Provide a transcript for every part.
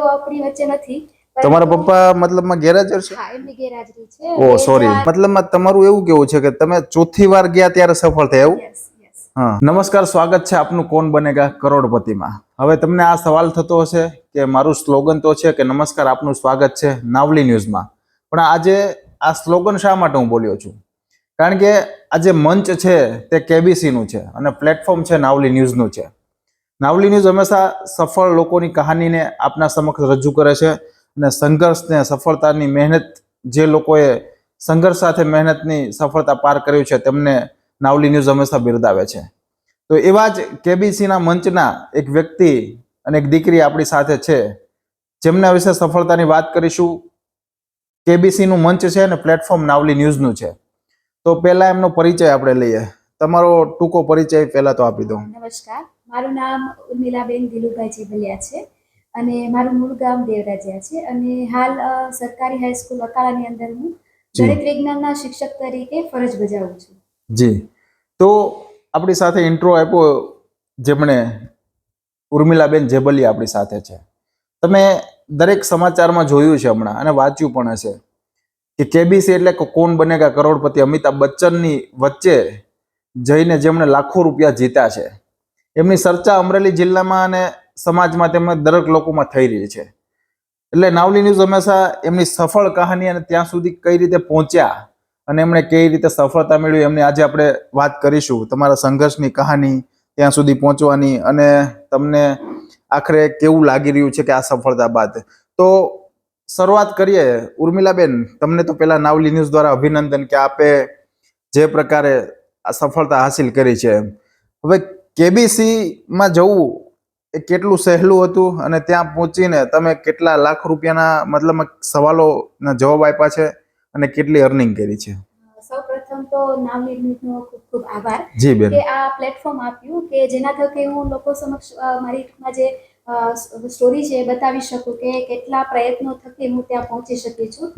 તેઓ આપણી વચ્ચે નથી તમારા પપ્પા મતલબમાં ગેરહાજર છે? હા એમની ગેરહાજરી છે. ઓ સોરી મતલબમાં તમારું એવું કેવું છે કે તમે ચોથી વાર ગયા ત્યારે સફળ થયા એવું. હા. નમસ્કાર સ્વાગત છે આપનું કોણ બનેગા કરોડપતિમાં. હવે તમને આ સવાલ થતો હશે કે મારું સ્લોગન તો છે કે નમસ્કાર આપનું સ્વાગત છે નાવલી ન્યૂઝમાં. પણ આજે આ સ્લોગન શા માટે હું બોલ્યો છું? કારણ કે આ જે મંચ છે તે કેબીસીનું છે અને પ્લેટફોર્મ છે નાવલી ન્યૂઝનું છે. નાવલી ન્યૂઝ હંમેશા સફળ લોકોની કહાનીને આપના સમક્ષ રજૂ કરે છે અને સંઘર્ષને, સફળતાની મહેનત જે લોકોએ સંઘર્ષ સાથે મહેનતની સફળતા પાર કર્યું છે, તેમને નાવલી ન્યૂઝ હંમેશા બિરદાવે છે. તો એવા જ કેબીસીના મંચના એક વ્યક્તિ અને એક દીકરી આપણી સાથે છે. જેમના વિશે સફળતાની વાત કરીશું. કેબીસીનું મંચ છે અને પ્લેટફોર્મ નાવલી ન્યૂઝનું છે. તો પહેલા એમનો પરિચય આપણે લઈએ. તમારો ટૂંકો પરિચય પહેલા તો આપી દો. નમસ્કાર. મારું નામ ઉર્મિલાબેન દિલુભાઈ જીભલિયા છે અને મારું મૂળ ગામ દેવરાજિયા છે. અને હાલ સરકારી હાઈસ્કૂલ અકાળાની અંદર હું. ગણિત વિજ્ઞાનના શિક્ષક તરીકે ફરજ બજાવું છું. જી. તો આપણી સાથે ઇન્ટ્રો આપ્યો જેમણે ઉર્મિલાબેન જેબલિયા આપણી સાથે છે. તમે દરેક સમાચારમાં જોયું છે હમણાં અને વાંચ્યું પણ હશે કે કેબીસી એટલે કોણ બનેગા કરોડપતિ અમિતાભ બચ્ચનની વચ્ચે જઈને જેમણે લાખો રૂપિયા જીત્યા છે. એમની ચર્ચા અમરેલી જિલ્લામાં અને સમાજમાં તેમજ દરેક લોકોમાં થઈ રહી છે. એટલે નાવલી ન્યૂઝ હંમેશા એમની સફળ કહાની અને ત્યાં સુધી કઈ રીતે પહોંચ્યા અને એમણે કઈ રીતે સફળતા મેળવી એમની આજે આપણે વાત કરીશું. તમારા સંઘર્ષની કહાની ત્યાં સુધી પહોંચવાની અને તમને આખરે કેવું લાગી રહ્યું છે કે આ સફળતા બાદ? તો શરૂઆત કરીએ. ઉર્મિલાબેન, તમને તો પહેલા નાવલી ન્યૂઝ દ્વારા અભિનંદન કે આપે જે પ્રકારે આ સફળતા હાસિલ કરી છે. હવે કેબીસી માં જવું એ કેટલું સહેલું હતું અને ત્યાં પહોંચીને તમે કેટલા લાખ રૂપિયાના મતલબ સવાલોના જવાબ આપ્યા છે અને કેટલી અર્નિંગ કરી છે? સૌપ્રથમ તો ન્યૂઝનો ખૂબ ખૂબ આભાર જી બેન. કે આ પ્લેટફોર્મ આપ્યું કે જેના થકી હું લોકો સમક્ષ મારી ટૂંકમાં જે સ્ટોરી છે બતાવી શકું કે કેટલા પ્રયત્નો થકી હું ત્યાં પહોંચી શકી છું.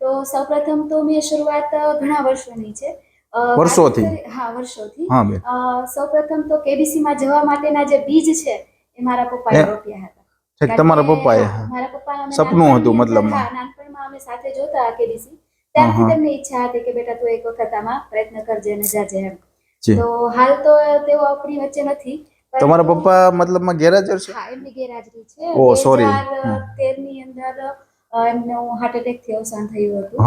તો સૌપ્રથમ તો મેં શરૂઆત ઘણા વર્ષોની છે. વર્ષોથી? હા વર્ષોથી. હા બેન સૌપ્રથમ તો કેબીસી માં જવા માટેના જે બીજ છે એ મારા પપ્પાએ રોપ્યા હતા. તમારા પપ્પાએ મારા પપ્પાના અમે સપનું હતું મતલબ હા, નાનપણમાં અમે સાથે જોતા કેબીસી ત્યારથી. તેમની ઈચ્છા હતી કે બેટા તું એક વખત આમાં પ્રયત્ન કરજે અને જાજે એમ. તો હાલ તો તેઓ આપણી વચ્ચે નથી તમારા પપ્પા મતલબમાં ગેરહાજર છે? હા એમની ગેરહાજરી છે. ઓ સોરી 2013 ની અંદર એમનું હાર્ટ એટેકથી અવસાન થયું હતું.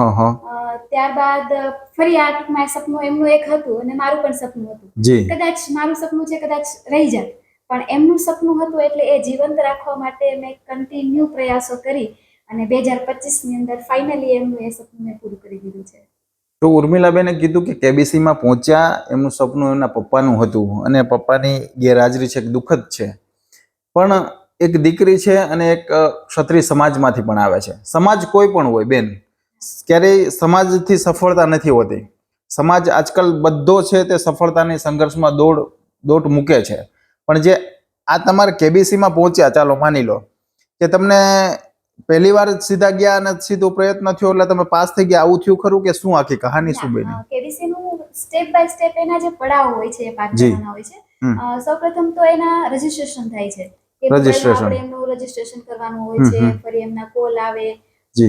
ત્યારબાદ ફરી આ ટૂંકમાં સપનું એમનું એક હતું અને મારું પણ સપનું હતું. કદાચ મારું સપનું છે કદાચ રહી જાય. પણ એમનું સપનું હતું એટલે એ જીવંત રાખવા માટે મેં કન્ટિન્યુ પ્રયાસો કરી અને બે હજારની અંદર ફાઇનલી એમનું એ સપનું મેં પૂરું કરી દીધું છે. તો ઉર્મિલાબેને કીધું કે કેબીસી માં પહોંચ્યા એમનું સપનું એમના પપ્પાનું હતું અને પપ્પાની ગેરહાજરી છે દુઃખદ છે. પણ એક દીકરી છે અને એક ક્ષત્રિય સમાજમાંથી પણ આવે છે. સમાજ કોઈ પણ હોય બેન. ક્યારેય સમાજથી સફળતા નથી હોતી. સમાજ આજકાલ બધો છે તે સફળતાની સંઘર્ષમાં દોડ દોટ મૂકે છે. પણ જે આ તમારે કેબીસીમાં પહોંચ્યા ચાલો માની લો. કે તમને પહેલી વાર સીધા ગયા અને સીધો પ્રયત્ન થયો એટલે તમે પાસ થઈ ગયા. આવું થયું ખરું કે શું આખી કહાની શું બની? કેબીસી નું સ્ટેપ બાય સ્ટેપ એના જે પડાવ હોય છે એ હોય છે. સૌપ્રથમ તો એના રજીસ્ટ્રેશન થાય છે. આપણે એમનું રજીસ્ટ્રેશન કરવાનું હોય છે ફરી એમના કોલ આવે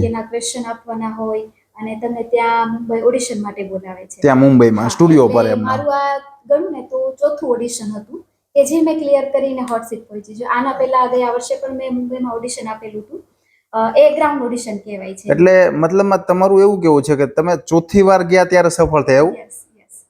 એના ક્વેશ્ચન આપવાના હોય અને તમને ત્યાં મુંબઈ ઓડિશન માટે બોલાવે છે. ત્યાં મુંબઈમાં સ્ટુડિયો પર એમના મારું આ ગણું ને તો ચોથું ઓડિશન હતું કે જે મેં ક્લિયર કરીને હોટ સીટ પહોંચી જો આના પહેલા ગયા વર્ષે પણ મેં મુંબઈમાં ઓડિશન આપેલું હતું. એ ગ્રાઉન્ડ ઓડિશન કહેવાય છે. એટલે મતલબમાં તમારું એવું કેવું છે કે તમે ચોથી વાર ગયા ત્યારે સફળ થયા એવું.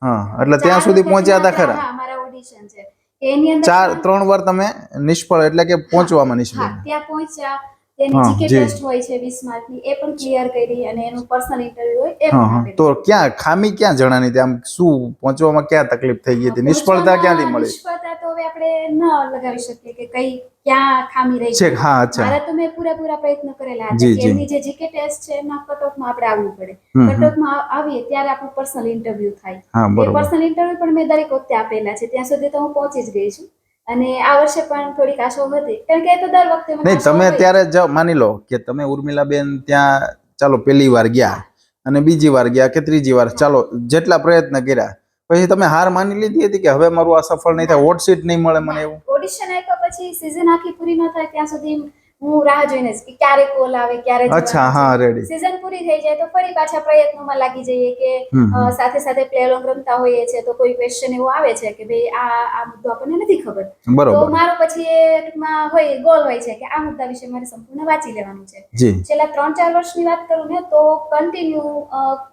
હા એટલે ત્યાં સુધી પહોંચ્યા હતા ખરા. મારા ઓડિશન છે. એની અંદર ચાર ત્રણ વાર તમે નિષ્ફળ એટલે કે પહોંચવામાં નિષ્ફળ. ત્યાં પહોંચ્યા. તેની જીકે ટેસ્ટ હોય છે 20 માર્કની એ પણ ક્લિયર કરી અને એનું પર્સનલ ઇન્ટરવ્યુ હોય એ પણ તો ક્યાં ખામી ક્યાં જણાની હતી? આમ શું પહોંચવામાં ક્યાં તકલીફ થઈ ગઈ હતી? નિષ્ફળતા ક્યાંથી મળી? નિષ્ફળતા તો હવે આપણે ન લગાવી શકીએ કે કઈ ક્યાં ખામી રહી છે હા અચ્છા. મારા તો મેં પૂરેપૂરા પ્રયત્ન કરેલા હતા કે જી. જે જીકે ટેસ્ટ છે એમાં કટઓફમાં આપણે આવવું પડે. કટઓફમાં આવીએ ત્યારે આપણું પર્સનલ ઇન્ટરવ્યુ થાય. એ પર્સનલ ઇન્ટરવ્યુ પણ મેં દરેક વખતે આપેલા છે. ત્યાં સુધી તો હું પહોંચી જ ગઈ છું. અને આ વર્ષે પણ થોડીક આશા હતી. કારણ કે એ તો દર વખતે નહીં તમે અત્યારે ત્યારે જ માની લો કે તમે ઉર્મિલાબેન ત્યાં ચાલો પહેલી વાર ગયા અને બીજી વાર ગયા કે ત્રીજી વાર ચાલો જેટલા પ્રયત્ન કર્યા. પછી તમે હાર માની લીધી હતી કે હવે મારું આ સફળ નહીં થાય વોટ સીટ નહીં મળે મને એવું? ઓડિશન આપ્યા પછી સીઝન આખી પૂરી ન થાય ત્યાં સુધી હું રાહ જોઈને જ કે ક્યારે કોલ આવે ક્યારે અચ્છા હા રેડી સીઝન પૂરી થઈ જાય તો ફરી પાછા પ્રયત્નોમાં લાગી જઈએ કે. સાથે સાથે પ્લે અલોંગ રમતા હોઈએ છે તો કોઈ ક્વેશ્ચન એવો આવે છે કે ભાઈ આ આ મુદ્દો આપણને નથી ખબર? તો મારો પછી એ ટૂંકમાં હોય ગોલ હોય છે કે આ મુદ્દા વિશે મારે સંપૂર્ણ વાંચી લેવાનું છે. છેલ્લા ત્રણ ચાર વર્ષની વાત કરું ને તો કન્ટિન્યુ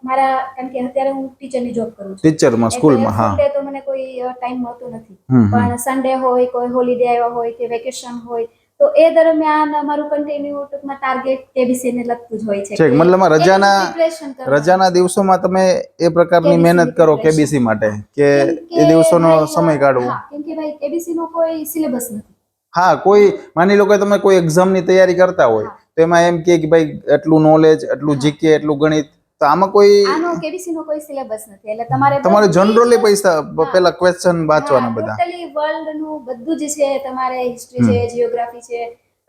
મારા કારણ કે અત્યારે હું ટીચરની જોબ કરું છું. ટીચરમાં સ્કૂલમાં હા. એટલે તો મને કોઈ ટાઈમ મળતો નથી. પણ સન્ડે હોય કોઈ હોલિડે આવ્યા હોય કે વેકેશન હોય તો એ દરમિયાન અમારું કન્ટિન્યુ ટૂંકમાં ટાર્ગેટ કેબીસી ને લગતું જ હોય છે. એનું રજાના- રજાના દિવસોમાં તમે એ પ્રકારની મહેનત કરો કેબીસી માટે કે એ દિવસોનો સમય કાઢવો. કેમ કે ભાઈ કેબીસી નો કોઈ સિલેબસ નથી. હા કોઈ માની લો કે તમે કોઈ એક્ઝામની તૈયારી કરતા હોય તો એમાં એમ કે ભાઈ એટલું નોલેજ એટલું. જીકે એટલું ગણિત તો આમાં કોઈ આનો કેબીસી નો કોઈ સિલેબસ નથી. એટલે તમારે તમારે જનરલી પૈસા. પેલા ક્વેશ્ચન વાંચવાના બધા. ટોટલી વર્લ્ડનું બધું જ છે. તમારે હિસ્ટ્રી. છે જીઓગ્રાફી છે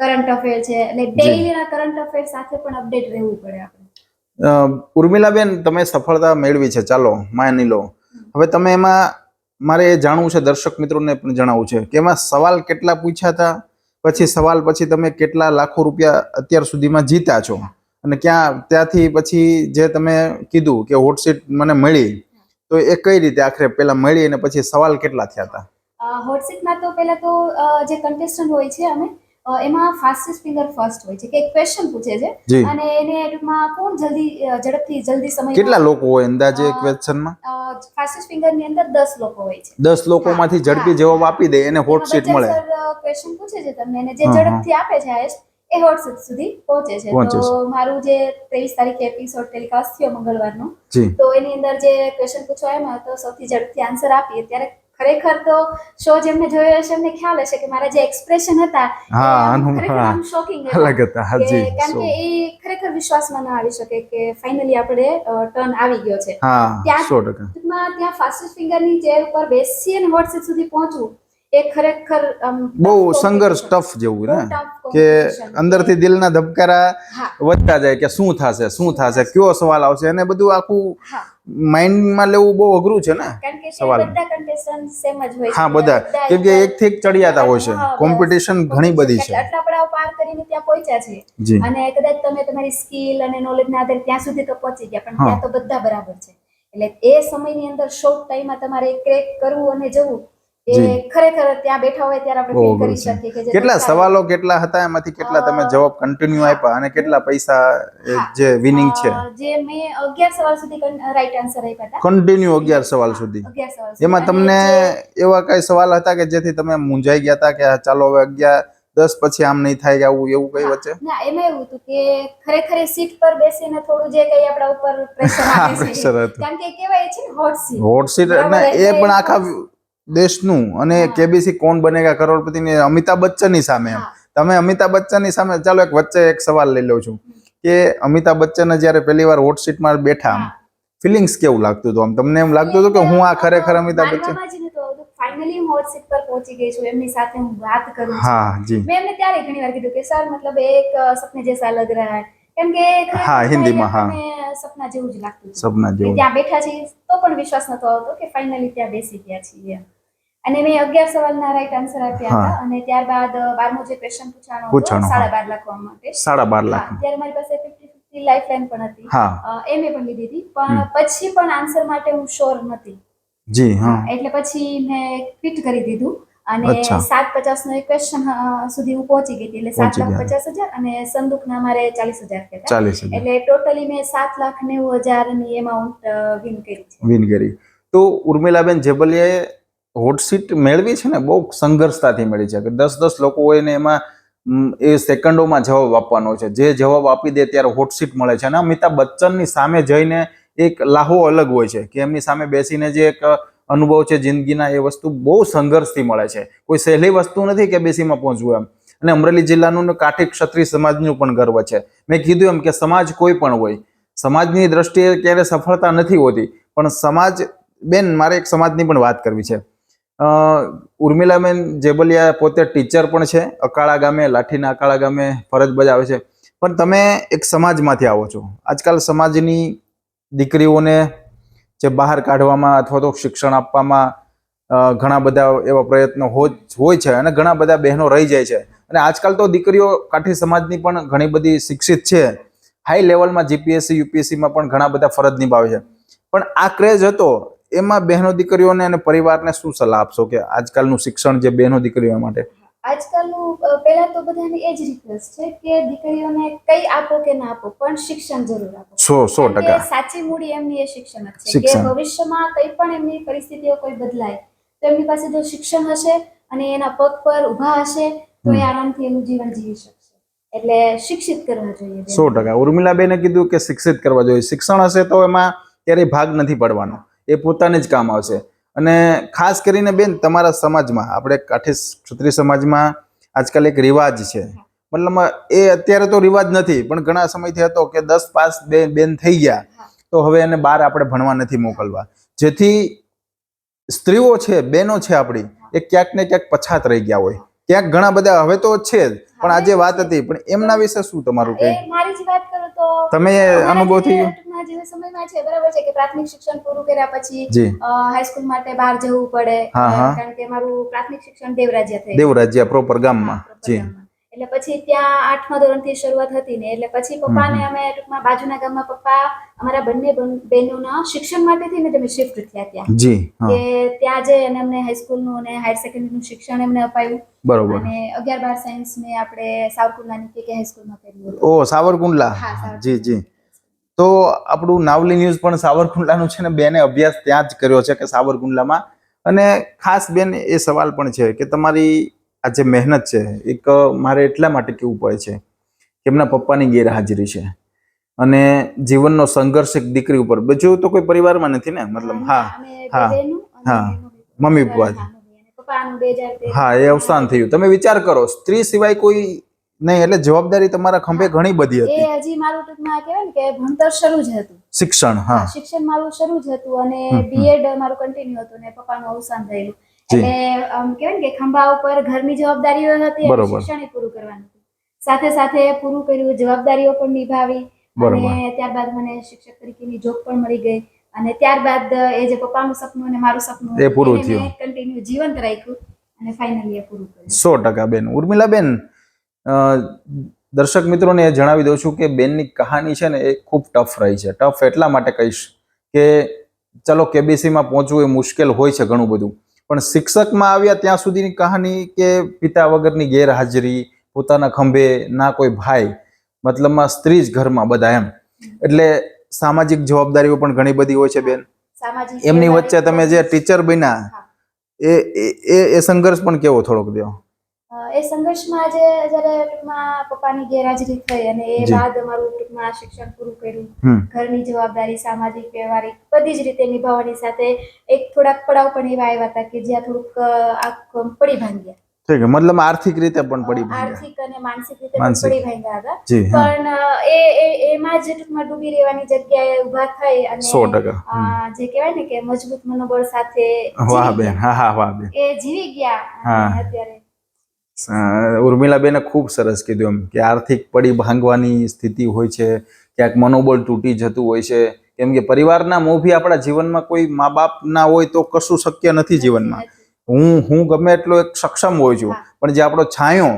કરંટ અફેર છે. એટલે ડેઈલી ના કરંટ અફેર સાથે પણ અપડેટ રહેવું પડે આપણે. ઉર્મિલાબેન તમે સફળતા મેળવી છે. ચાલો માની લો હવે તમે એમાં મારે એ જાણવું છે દર્શક મિત્રોને પણ જણાવવું છે કે એમાં સવાલ કેટલા પૂછ્યા હતા? પછી સવાલ પછી તમે કેટલા લાખો રૂપિયા અત્યાર સુધીમાં જીત્યા છો? અને ક્યાં ત્યાંથી પછી જે તમે કીધું કે હોટ સીટ મને મળી તો એ કઈ રીતે આખરે પેલા મળી અને પછી સવાલ કેટલા થયા હતા હોટસીટમાં તો પહેલા તો જે કન્ટેસ્ટન્ટ હોય છે અમે એમાં ફાસ્ટેસ્ટ ફિંગર ફર્સ્ટ હોય છે કે એક ક્વેશ્ચન પૂછે છે અને એને ટૂંકમાં કોણ જલ્દી ઝડપથી જલ્દી સમય કેટલા લોકો હોય અંદાજે ક્વેશ્ચનમાં ફાસ્ટેસ્ટ ફિંગરની અંદર દસ લોકો હોય છે. દસ લોકોમાંથી હા, ઝડપી જવાબ આપી દે એને હોટ સીટ મળે. ક્વેશ્ચન પૂછે છે તમને અને જે. ઝડપથી આપે છે highest, એ હોટ સીટ સુધી પહોંચે છે. તો મારું જે ત્રેવીસ તારીખે એપિસોડ ટેલિકાસ્ટ થયો મંગળવારનો તો એની અંદર જે ક્વેશ્ચન પૂછવાયો હતો સૌથી ઝડપથી આન્સર આપીએ. ત્યારે ખરેખર તો શો જેમને જોયો હશે એમને ખ્યાલ હશે કે મારા જે એક્સપ્રેશન હતા હા, આનું- ખરેખર હા. શોકિંગ અલગ હતા. હાજી કારણ કે એ ખરેખર વિશ્વાસમાં ના આવી શકે કે ફાઇનલી આપણે ટર્ન આવી ગયો છે. હા ત્યાં- ટૂંકમાં ત્યાં ફાસ્ટેસ્ટ ફિંગરની ચેર ઉપર બેસીએ અને વોટ્સએપ સુધી પહોંચવું એ ખરેખર બહુ સંઘર્ષ ટફ જેવું ને? કે અંદરથી દિલના ધબકારા વધતા જાય કે શું થશે શું થશે કયો સવાલ આવશે? અને બધું આખું માઇન્ડમાં લેવું બહુ અઘરું છે ને સવાલ. હા બધા. કેમ કે એક થી એક ચડિયાતા હોય છે. કોમ્પિટિશન ઘણી બધી છે. આટલા પાર કરીને ત્યાં પહોંચ્યા છે. અને કદાચ તમે તમારી સ્કિલ અને નોલેજ ના આધારે ત્યાં સુધી તો પહોંચી ગયા પણ ત્યાં તો બધા બરાબર છે. એટલે એ સમયની અંદર શોર્ટ ટાઈમમાં તમારે ક્રેક કરવું અને જવું એ ખરેખર ત્યાં બેઠા હોય ત્યારે આપણે ફીલ કરી શકીએ કે કેટલા સવાલો કેટલા હતા એમાંથી કેટલા તમે જવાબ કન્ટિન્યુ આપ્યા અને કેટલા પૈસા જે વિનિંગ છે? જે મે 11 સવાલ સુધી રાઈટ આન્સર આપ્યા હતા. કન્ટિન્યુ અગિયાર સવાલ સુધી. અગિયાર સવાલ સુધી. એમાં તમને એવા કઈ સવાલ હતા કે જેથી તમે મૂંઝાઈ ગયા હતા કે ચાલો હવે અગિયાર દસ પછી આમ નહીં થાય કે આવું એવું કઈ વચ્ચે? ના એમાં એવું હતું કે ખરેખર સીટ પર બેસીને થોડું જે કઈ આપણા ઉપર પ્રેશર આવે છે. કારણ કે કહેવાય છે ને હોટ સીટ હોટ સીટ અને એ પણ આખા દેશનું અને કેબીસી કોણ બનેગા કરોડપતિ ને અમિતાભ બચ્ચનની સામે એમ. તમે અમિતાભ બચ્ચનની સામે ચાલો એક વચ્ચે એક સવાલ લઈ લઉં છું. કે અમિતાભ બચ્ચન જ્યારે પહેલી વાર હોટ સીટમાં બેઠા. ફિલિંગ્સ કેવું લાગતું હતું આમ? તમને એમ લાગતું હતું કે હું આ ખરેખર અમિતાભ બચ્ચન ફાઇનલી હું હોટ સીટ પર પહોંચી ગઈ છું એમની સાથે હું વાત કરું છું. હા જી. મેં એમને ત્યારે ઘણી વાર કીધું કે સર મતલબ એક સપને જૈસા લગ રહા હૈ કેમ કે હા, હિન્દીમાં, હા. સપના જેવું જ લાગતું સપના જેવું. ત્યાં બેઠા છીએ તો પણ વિશ્વાસ નતો આવતો કે ફાઇનલી ત્યાં બેસી ગયા છીએ અને મેં અગિયાર સવાલના રાઈટ આન્સર આપ્યા હતા અને ત્યારબાદ બારમો જે ક્વેશ્ચન પૂછાણો હતો પૂછાણો, સાડા. બાર લખવા માટે. સાડા બાર લાખ ત્યારે મારી પાસે ફિફ્ટી ફિફ્ટી લાઈફ લાઈન પણ હતી. હા. એ મેં પણ લીધી હતી. પણ પછી પણ આન્સર માટે હું શ્યોર નથી. જી હા. એટલે પછી મેં ક્વિટ કરી દીધું. અને સાત પચાસ નો એક ક્વેશ્ચન સુધી હું પહોંચી ગઈ એટલે સાત લાખ પચાસ હજાર અને સંદૂકના મારે ચાલીસ હજાર હજાર. એટલે ટોટલી મેં સાત લાખ નેવું હજારની એમાઉન્ટ વિન કરી વિન કરી. તો ઉર્મિલાબેન જેબલિયાએ હોટ સીટ મેળવી છે ને, બહુ સંઘર્ષતાથી મળી છે. કે દસ દસ લોકો હોય ને એમાં એ સેકન્ડોમાં જવાબ આપવાનો છે. જે જવાબ આપી દે ત્યારે હોટ સીટ મળે છે. અને અમિતાભ બચ્ચનની સામે જઈને એક લાહો અલગ હોય છે. કે એમની સામે બેસીને જે એક અનુભવ છે જિંદગીના, એ વસ્તુ બહુ સંઘર્ષથી મળે છે. કોઈ સહેલી વસ્તુ નથી કે બેસીમાં પહોંચવું એમ. અને અમરેલી જિલ્લાનું કાઠી ક્ષત્રિય સમાજનું પણ ગર્વ છે. મેં કીધું એમ કે સમાજ કોઈ પણ હોય. સમાજની દ્રષ્ટિએ ક્યારે સફળતા નથી હોતી. પણ સમાજ, બેન, મારે એક સમાજની પણ વાત કરવી છે. ઉર્મિલાબેન જેબલિયા પોતે ટીચર પણ છે. અકાળા ગામે, લાઠીના અકાળા ગામે ફરજ બજાવે છે. પણ તમે એક સમાજમાંથી આવો છો. આજકાલ સમાજની દીકરીઓને જે બહાર કાઢવામાં અથવા તો શિક્ષણ આપવામાં ઘણા બધા એવા પ્રયત્નો હોય છે અને ઘણા બધા બહેનો રહી જાય છે. અને આજકાલ તો દીકરીઓ કાઠી સમાજની પણ ઘણી બધી શિક્ષિત છે. હાઈ લેવલમાં જીપીએસસી યુપીએસસીમાં પણ ઘણા બધા ફરજ નિભાવે છે. પણ આ ક્રેઝ હતો એમાં બહેનો દીકરીઓને અને પરિવારને શું સલાહ આપશો કે આજકાલનું શિક્ષણ જે બહેનો દીકરીઓ માટે? આજકાલનું પહેલા તો બધાને એ જ રિક્વેસ્ટ છે કે દીકરીઓને કઈ આપો કે ના આપો પણ શિક્ષણ જરૂર આપો. સો સો ટકા. સાચી મૂડી એમની એ શિક્ષણ જ છે કે ભવિષ્યમાં કઈ પણ એમની પરિસ્થિતિઓ કોઈ બદલાય તો એમની પાસે જો શિક્ષણ હશે અને એના પગ પર ઊભા હશે તો એ આરામથી એનું જીવન જીવી શકશે. એટલે શિક્ષિત કરવા જોઈએ સો ટકા. ઉર્મિલાબેને કીધું કે શિક્ષિત કરવા જોઈએ. શિક્ષણ હશે તો એમાં ક્યારેય ભાગ નથી પડવાનો. એ પોતાને જ કામ આવશે. અને ખાસ કરીને બેન, તમારા સમાજમાં, આપણે કાઠી ક્ષત્રિય સમાજમાં આજકાલ એક રિવાજ છે. મતલબ એ અત્યારે તો રિવાજ નથી, પણ ઘણા સમયથી હતો કે દસ પાસ બે બેન થઈ ગયા, તો હવે એને બહાર આપણે ભણવા નથી મોકલવા. જેથી સ્ત્રીઓ છે, બહેનો છે આપણી, એ ક્યાંક ને ક્યાંક પછાત રહી ગયા હોય. ક્યાંક ઘણા બધા હવે તો છે જ પણ આજે વાત હતી. પણ એમના વિશે શું તમારું કઈ? મારી જ વાત કરું તો તમે અનુભવ થયો જે સમયમાં છે બરાબર છે કે પ્રાથમિક શિક્ષણ પૂરું કર્યા પછી હાઈસ્કૂલ માટે બહાર જવું પડે. કારણ કે મારું પ્રાથમિક શિક્ષણ દેવરાજ્ય થઈ દેવરાજ્યા પ્રોપર ગામમાં. જી. ગામમાં. એટલે પછી ત્યાં આઠમા ધોરણથી શરૂઆત હતી ને એટલે પછી પપ્પાને ને અમે ટૂંકમાં બાજુના ગામમાં પપ્પા અમારા બંને બહેનોના શિક્ષણ માટે થઈને તમે શિફ્ટ થયા ત્યાં. જી કે ત્યાં જે અને અમને હાઈસ્કૂલનું અને હાયર સેકન્ડરીનું શિક્ષણ એમને અપાયું. બરોબર. અને અગિયાર બાર સાયન્સ ને આપણે સાવરકુંડલાની કે હાઈસ્કૂલમાં કર્યું ઓ સાવરકુંડલા. સાવરકુંડલા. જી જી. તો આપણું નાવલી ન્યૂઝ પણ સાવરકુંડલાનું છે ને બેને અભ્યાસ ત્યાં જ કર્યો છે કે સાવરકુંડલામાં. અને ખાસ બેન એ સવાલ પણ છે કે તમારી આ જે મહેનત છે એક મારે એટલા માટે કહેવું પડે છે કે એમના પપ્પાની ગેરહાજરી છે અને જીવનનો સંઘર્ષ એક દીકરી ઉપર બીજું તો કોઈ પરિવારમાં નથી ને મતલબ હા હા, હા. મમ્મી. પપ્પા હા, મમ્મી. અને પપ્પાનું 2013 હા એ અવસાન થયું તમે વિચાર કરો સ્ત્રી સિવાય કોઈ નહીં એટલે જવાબદારી તમારા ખંભે ઘણી બધી એ હતી હજી મારું ટૂંકમાં કહેવાય ને કે ભણતર શરૂ જ હતું શિક્ષણ હા શિક્ષણ મારું શરૂ જ હતું અને. બીએડ મારું કન્ટિન્યુ હતું ને પપ્પાનું અવસાન થયેલું. એટલે આમ કહેવાય ને કે ખંભા ઉપર ઘરની જવાબદારીઓ હતી શિક્ષણ પૂરું કરવાનું સાથે સાથે પૂરું કર્યું જવાબદારીઓ પણ નિભાવી અને ત્યારબાદ મને શિક્ષક તરીકેની જોબ પણ મળી ગઈ અને ત્યારબાદ એ જે પપ્પાનું સપનું અને મારું સપનું એ પૂરું થયું. કન્ટિન્યુ જીવંત રાખ્યું અને ફાઇનલી એ પૂરું કર્યું. સો ટકા બેન. ઉર્મિલાબેન અ, દર્શક મિત્રોને એ જણાવી દઉં છું કે બેનની કહાની છે ને એ ખૂબ ટફ રહી છે. ટફ એટલા માટે કહીશ કે ચલો કેબીસીમાં પહોંચવું એ મુશ્કેલ હોય છે ઘણું બધું. પણ શિક્ષકમાં આવ્યા ત્યાં સુધીની કહાની કે પિતા વગરની ગેરહાજરી પોતાના ખંભે ના કોઈ ભાઈ મતલબમાં સ્ત્રી જ ઘરમાં બધા એમ. એટલે સામાજિક જવાબદારીઓ પણ ઘણી બધી હોય છે બેન. એમની વચ્ચે તમે જે ટીચર બન્યા એ એ- સંઘર્ષ પણ કેવો થોડોક દો એ સંઘર્ષમાં જે જ્યારે ટૂંકમાં પપ્પાની ગેરહાજરી થઈ અને એ બાદ અમારું ટૂંકમાં શિક્ષણ પૂરું કર્યું. ઘરની જવાબદારી સામાજિક વ્યવહારિક બધી જ રીતે નિભાવવાની સાથે એક થોડાક પડાવ પણ એવા આવ્યા હતા કે જ્યાં થોડુંક આ પડી ભાંગ્યા. ઠીક મતલબ આર્થિક રીતે પણ પડી આર્થિક અને માનસિક રીતે પડી ભાંગ્યા હતા. પણ એ એમાં જ ટૂંકમાં ડૂબી રહેવાની જગ્યાએ ઊભા થઈ અને સો ટકા. અ, જે કહેવાય ને કે મજબૂત મનોબળ સાથે વાહ બેન હા હા વાહ બેન. એ જીવી ગયા અત્યારે ઉર્મિલાબેને ખૂબ સરસ કીધું એમ કે આર્થિક પડી ભાંગવાની સ્થિતિ હોય છે ક્યાંક મનોબળ તૂટી જતું હોય છે. કેમ કે પરિવારના મોભી આપણા જીવનમાં કોઈ મા બાપ ના હોય તો કશું શક્ય નથી જીવનમાં. હું હું ગમે એટલો એક સક્ષમ હોઉં છું. પણ જે આપણો છાંયો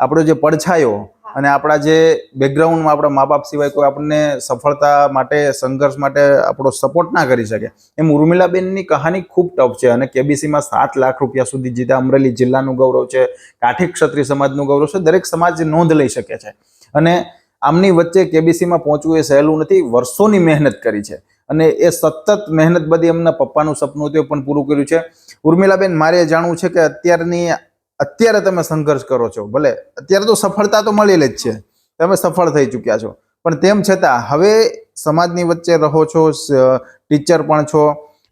આપણો જે પડછાયો. અને આપણા જે બેકગ્રાઉન્ડમાં આપણા મા બાપ સિવાય કોઈ આપણને સફળતા માટે, સંઘર્ષ માટે આપણો સપોર્ટ ના કરી શકે. એમ ઉર્મિલાબેનની કહાની ખૂબ ટફ છે અને કેબીસીમાં સાત લાખ રૂપિયા સુધી જીતા અમરેલી જિલ્લાનું ગૌરવ છે, કાઠી ક્ષત્રિય સમાજનું ગૌરવ છે, દરેક સમાજ નોંધ લઈ શકે છે. અને આમની વચ્ચે કેબીસીમાં પહોંચવું એ સહેલું નથી, વર્ષોની મહેનત કરી છે. અને એ સતત મહેનત બધી એમના પપ્પાનું સપનું હતું પણ પૂરું કર્યું છે. ઉર્મિલાબેન, મારે જાણવું છે કે અત્યારની અત્યારે તમે સંઘર્ષ કરો છો ભલે. અત્યારે તો સફળતા તો મળેલી જ છે. તમે સફળ થઈ ચૂક્યા છો. પણ તેમ છતાં હવે સમાજની વચ્ચે રહો છો ટીચર પણ છો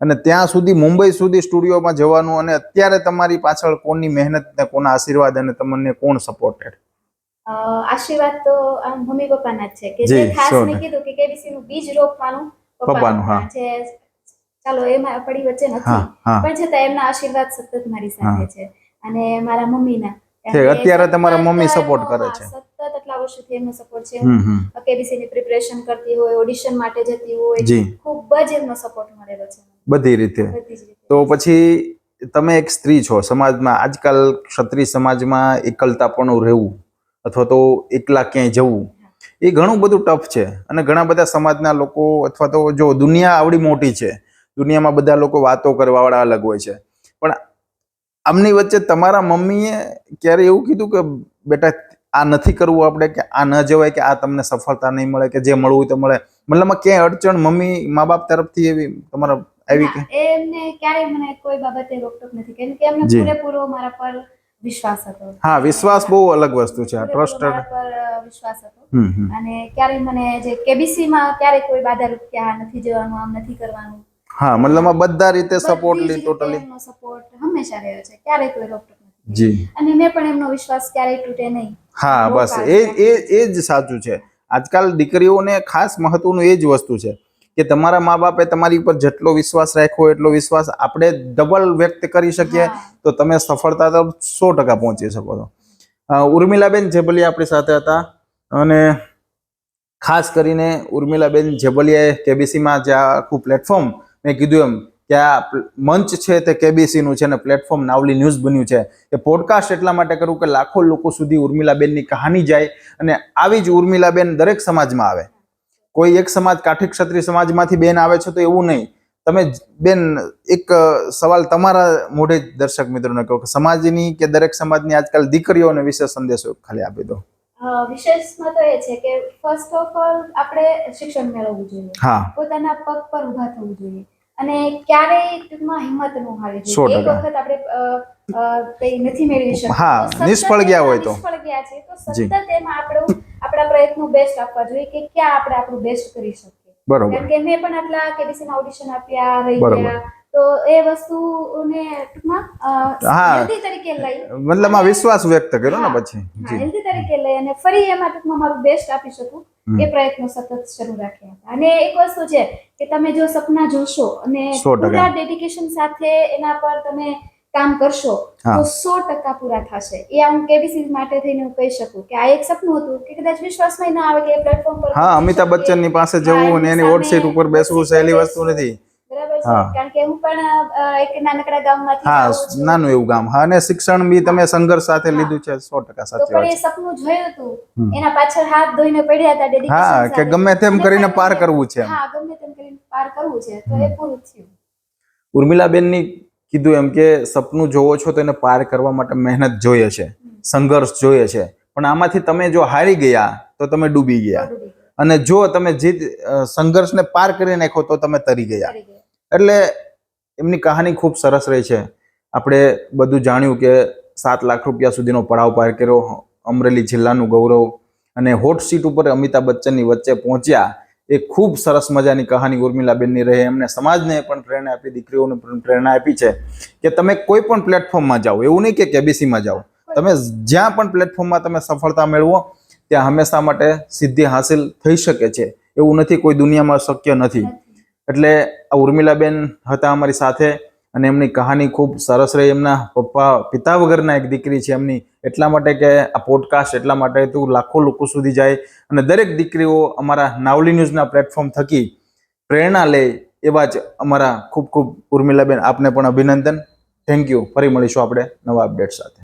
અને ત્યાં સુધી મુંબઈ સુધી સ્ટુડિયોમાં જવાનું અને અત્યારે તમારી પાછળ કોની મહેનત ને કોના આશીર્વાદ અને તમને કોણ સપોર્ટેડ આશીર્વાદ તો મમ્મી પપ્પાના જ છે. કે જે ખાસ મેં કીધું કે કેબીસી નું બીજ રોપવાનું પપ્પાનું, હા. છે ચાલો એમાં પડી વચ્ચે નથી. પણ છતાં એમના આશીર્વાદ સતત મારી સાથે છે. અને મારા મમ્મીના. અત્યારે તમારા મમ્મી સપોર્ટ કરે છે. સતત આટલા વર્ષોથી એમનો સપોર્ટ છે. કેબીસી ની પ્રિપરેશન કરતી હોય ઓડિશન માટે જતી હોય ખૂબ જ એમનો સપોર્ટ મળેલો છે. બધી રીતે. તો પછી તમે એક સ્ત્રી છો સમાજમાં આજકાલ ક્ષત્રિય સમાજમાં એકલતાપણું રહેવું અથવા તો એકલા ક્યાંય જવું એ ઘણું બધું ટફ છે. અને ઘણા બધા સમાજના લોકો અથવા તો જો દુનિયા આવડી મોટી છે દુનિયામાં બધા લોકો વાતો કરવાવાળા અલગ હોય છે. આમની વચ્ચે તમારા મમ્મીએ ક્યારે એવું કીધું કે બેટા આ નથી કરવું આપણે કે આ ન જવાય કે આ તમને સફળતા નહીં મળે કે જે મળવું તે મળે. મતલબ ક્યાંય અડચણ મમ્મી મા બાપ તરફથી એવી તમારા આવી કે? એમને ક્યારે મને કોઈ બાબતે રોકટોક નથી કેમ કે એમને પૂરેપૂરો મારા પર વિશ્વાસ હતો. હા વિશ્વાસ બહુ અલગ વસ્તુ છે ટ્રસ્ટ પર વિશ્વાસ હતો. અને ક્યારે મને જે કેબીસી માં ક્યારે કોઈ બાધારૂપ કે આ નથી જવાનું આમ નથી કરવાનું હા મતલબમાં બધા રીતે સપોર્ટ લી ટોટલી એમનો સપોર્ટ હંમેશા રહ્યો છે ક્યારેય કોઈ રોકટોક જી. અને મેં પણ એમનો વિશ્વાસ ક્યારેય તૂટે નહીં. હા બસ. એ એ એ જ સાચું છે. આજકાલ દીકરીઓને ખાસ મહત્વનું એ જ વસ્તુ છે કે તમારા મા બાપે તમારી ઉપર જેટલો વિશ્વાસ રાખ્યો એટલો વિશ્વાસ આપણે ડબલ વ્યક્ત કરી શકીએ તો તમે સફળતા તરફ સો ટકા પહોંચી શકો છો. ઉર્મિલાબેન જેબલિયા આપણી સાથે હતા અને ખાસ કરીને ઉર્મિલાબેન જેબલિયાએ કેબીસીમાં જે આખું પ્લેટફોર્મ મેં કીધું એમ કે આ મંચ છે તે કેબીસીનું છે અને પ્લેટફોર્મ નાવલી ન્યૂઝ બન્યું છે. એ પોડકાસ્ટ એટલા માટે કરું કે લાખો લોકો સુધી ઉર્મિલાબેનની કહાની જાય અને આવી જ ઉર્મિલાબેન દરેક સમાજમાં આવે. કોઈ એક સમાજ કાઠી ક્ષત્રિય સમાજમાંથી બેન આવે છે તો એવું નહીં. તમે બેન, એક સવાલ તમારા મોઢે દર્શક મિત્રોને કહો કે સમાજની કે દરેક સમાજની આજકાલ દીકરીઓને વિશે સંદેશો ખાલી આપી દો. વિશેષમાં તો એ છે કે ફર્સ્ટ ઓફ ઓલ આપણે શિક્ષણ મેળવવું જોઈએ. પોતાના પગ પર ઊભા થવું જોઈએ. અને ક્યારેય ટૂંકમાં હિંમત ન હારવી જોઈએ. એક વખત આપણે કંઈ નથી મેળવી શકતા. હા, નિષ્ફળ ગયા હોય તો. નિષ્ફળ ગયા છે. તો સતત એમાં આપણે આપણા પ્રયત્નો બેસ્ટ આપવા જોઈએ કે ક્યાં આપણે આપણું બેસ્ટ કરી શકીએ. બરોબર. કેમ કે મેં પણ આટલા કેબીસીના ઓડિશન આપ્યા રહી ગયા. તો એ વસ્તુને ટૂંકમાં અ, તરીકે લઈ. મતલબ આ વિશ્વાસ વ્યક્ત કર્યો ને પછી. હા, તરીકે લઈ અને ફરી એમાં ટૂંકમાં મારું બેસ્ટ આપી શકું. એ પ્રયત્નો સતત શરૂ રાખ્યા હતા. અને એક વસ્તુ છે કે તમે જો સપના જોશો અને. પૂરા ડેડિકેશન સાથે એના પર તમે કામ કરશો તો સો ટકા પૂરા થશે. એ હું કેબીસી માટે થઈને હું કહી શકું કે આ એક સપનું હતું કે કદાચ વિશ્વાસમાં ના આવે કે પ્લેટફોર્મ પર હા અમિતાભ બચ્ચન બચ્ચનની પાસે જવું અને એની સામે ઉપર બેસવું સહેલી વસ્તુ નથી. નાનું એવું ગામ. હા અને શિક્ષણ બી તમે સંઘર્ષ સાથે લીધું છે સો ટકા સાચી વાત સપનું જોયું હતું. એના પાછળ હાથ ધોઈને પડ્યા હતા dedication હા કે ગમે તેમ કરીને પાર કરવું છે. હા ગમે તેમ કરીને પાર કરવું છે. તો એ પૂરું થયું. ઉર્મિલાબેનની કીધું એમ કે સપનું જોવો છો તો એને પાર કરવા માટે મહેનત જોઈએ છે સંઘર્ષ જોઈએ છે. પણ આમાંથી તમે જો હારી ગયા તો તમે ડૂબી ગયા. અને જો તમે જીત સંઘર્ષને પાર કરી નાખો તો તમે તરી ગયા. એટલે એમની કહાની ખૂબ સરસ રહી છે. આપણે બધું જાણ્યું કે સાત લાખ રૂપિયા સુધીનો પડાવ પાર કર્યો, અમરેલી જિલ્લાનું ગૌરવ અને હોટ સીટ ઉપર અમિતાભ બચ્ચનની વચ્ચે પહોંચ્યા એ ખૂબ સરસ મજાની કહાની ઉર્મિલાબેનની રહે. એમને સમાજને પણ પ્રેરણા આપી, દીકરીઓને પણ પ્રેરણા આપી છે કે તમે કોઈ પણ પ્લેટફોર્મમાં જાઓ, એવું નહીં કે કેબીસીમાં જાઓ. તમે જ્યાં પણ પ્લેટફોર્મમાં તમે સફળતા મેળવો, ત્યાં હંમેશા માટે સિદ્ધિ હાંસિલ થઈ શકે છે. એવું નથી, કોઈ દુનિયામાં શક્ય નથી. એટલે આ ઉર્મિલાબેન હતા અમારી સાથે અને એમની કહાની ખૂબ સરસ રહી. એમના પપ્પા, પિતા વગરના એક દીકરી છે એમની. એટલા માટે કે આ પોડકાસ્ટ એટલા માટે તું લાખો લોકો સુધી જાય અને દરેક દીકરીઓ અમારા નાવલી ન્યૂઝના પ્લેટફોર્મ થકી પ્રેરણા લે એવા જ અમારા ખૂબ ખૂબ ઉર્મિલાબેન આપને પણ અભિનંદન. થેન્ક યુ ફરી મળીશું આપણે નવા અપડેટ સાથે.